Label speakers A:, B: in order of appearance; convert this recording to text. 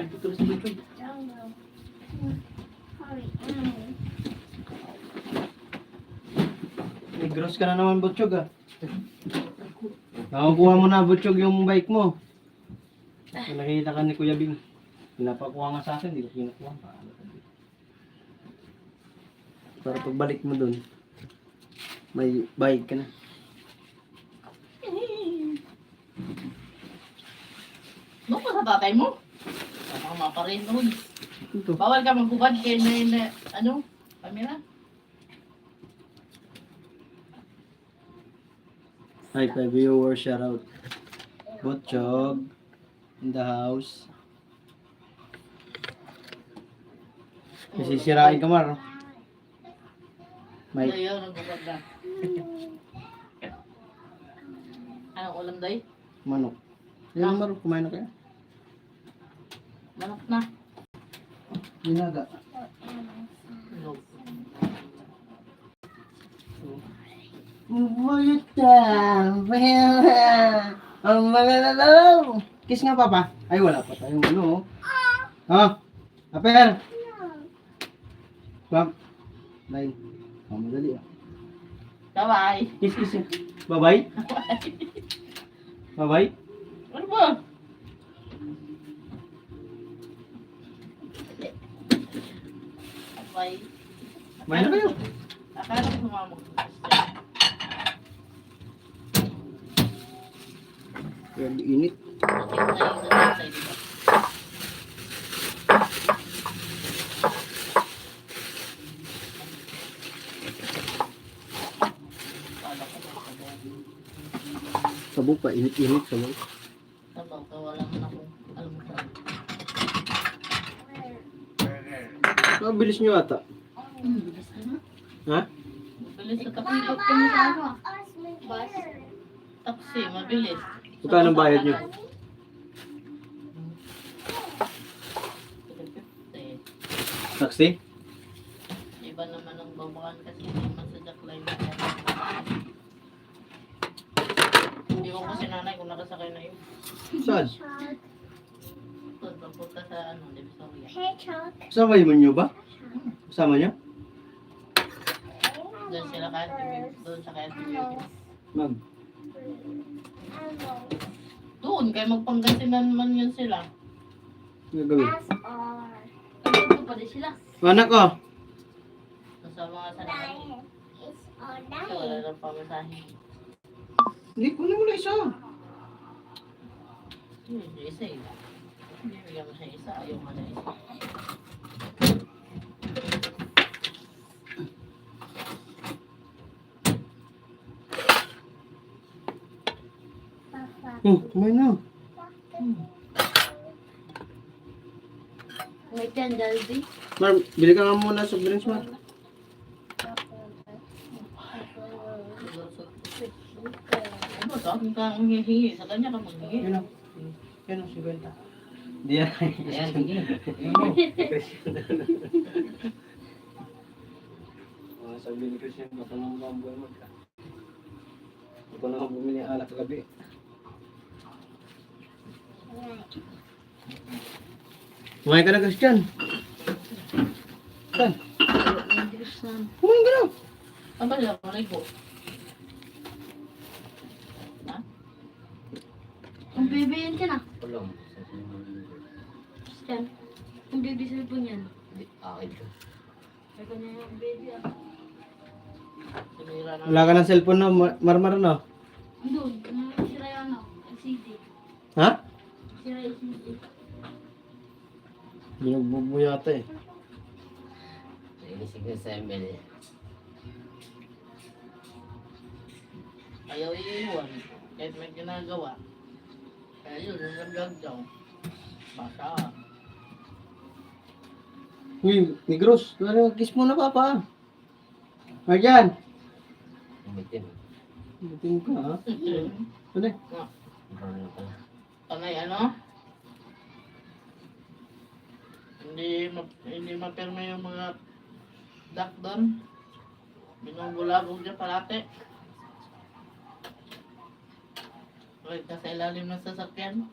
A: Jungle. Hurry, animal.
B: Nag-gross ka na naman, Butchog ah. Nakakuha mo na, Butchog, yung bike mo. Kung nakita ka ni Kuya Bing. Pinapakuha nga sa akin, hindi ko dito? Para pagbalik mo dun, may bayad ka na.
C: Doon ka sa tatay mo. Tama pa rin nun.
B: Ito.
C: Bawal ka magbubad kay na, na ano, kamera.
B: Hi, kay viewer, shout out. Butchog, in the house. Kasi sirain ka, Mar.
C: May...
B: May,
C: Ayaw, nagbubad na. Anong ulam day?
B: manok. Yan, Mar, kumain na kayo.
C: Manok na.
B: Ginaga.
C: No.
B: Buluta, ang mga lalaw. Kiss nga, Papa. Ay, wala pa tayong ano. oh. Ah, Apel. Bam. Nine. Oh, madali ah.
C: Bye-bye.
B: Kiss. kiss. Bye-bye. Bye-bye.
C: Ano ba? Bye.
B: Kumain na kayo.
C: Akala ko sumamog.
B: Kaya init. Sabog pa, init-init sabog.
C: Sabaw ka, wala man akong almusal.
B: Ah, bilis nyo ata. Ha?
C: Mabilis ka taxi.
A: Ikot ka mo sa ano?
C: Bus. Taxi, mabilis.
B: Magkano ang bayad nyo? Taxi?
C: Iba naman ang babakan kasi hindi man sa jackline. Hindi ko kasi nanay kung nakasakay na yun.
B: Saan?
C: Papunta sa ano, Divisoria.
A: Hedgehog.
B: Kasama mo nyo ba? Kasama nyo?
C: Doon sila kahit doon sa kahit
B: Ma'am.
C: Doon, kaya magpangasinan man yun sila.
B: Ano gagawin?
C: Doon pa din sila.
B: Anak ko.
C: Sa mga
A: all
C: So, wala lang pamasahin.
B: Hindi, kunin mo na isa.
C: Hindi, isa eh. Hindi, bigyan mo siya isa. Ayaw mo na isa.
B: Hmm, kumain na.
A: May candle di.
B: Mar, bili ka nga muna sa drinks, Mar.
C: Ano, dami kang hihingi. Sa kanya ka maghingi.
B: Yun o. Yun o, 50. Hindi yan.
C: Ayan, sige.
B: Mga sabi ni Christian, baka nang mambuhay mo ka. Hindi ko na bumili alak gabi. Kumain ka na, Christian. Saan? Kumain ka na.
C: Ang ba lang, malay ko. Ha?
A: Ang yan siya na.
C: Walang.
A: Yan. Ang baby cellphone yan.
C: Akin ko.
A: Ay, kanya yung baby ah.
C: Sinira na.
B: Wala ka ng cellphone na, Mar- marmar na.
A: Doon. Sira yung ano? LCD.
B: Ha?
A: Sira yung LCD.
B: Binagbubo yata eh.
C: Nainisig na sa ML eh. Ayaw iiwan. Kahit may ginagawa. Kaya yun, nalaglag daw. Basa.
B: Uy, Negros, ano, kiss mo na papa. Ayan.
C: Umitim.
B: Buting ka ha. Ano eh?
C: Panay ano? Hindi ma hindi mapirma yung mga duck doon. Binubulabog dyan parate. Wait ka sa ilalim ng sasakyan.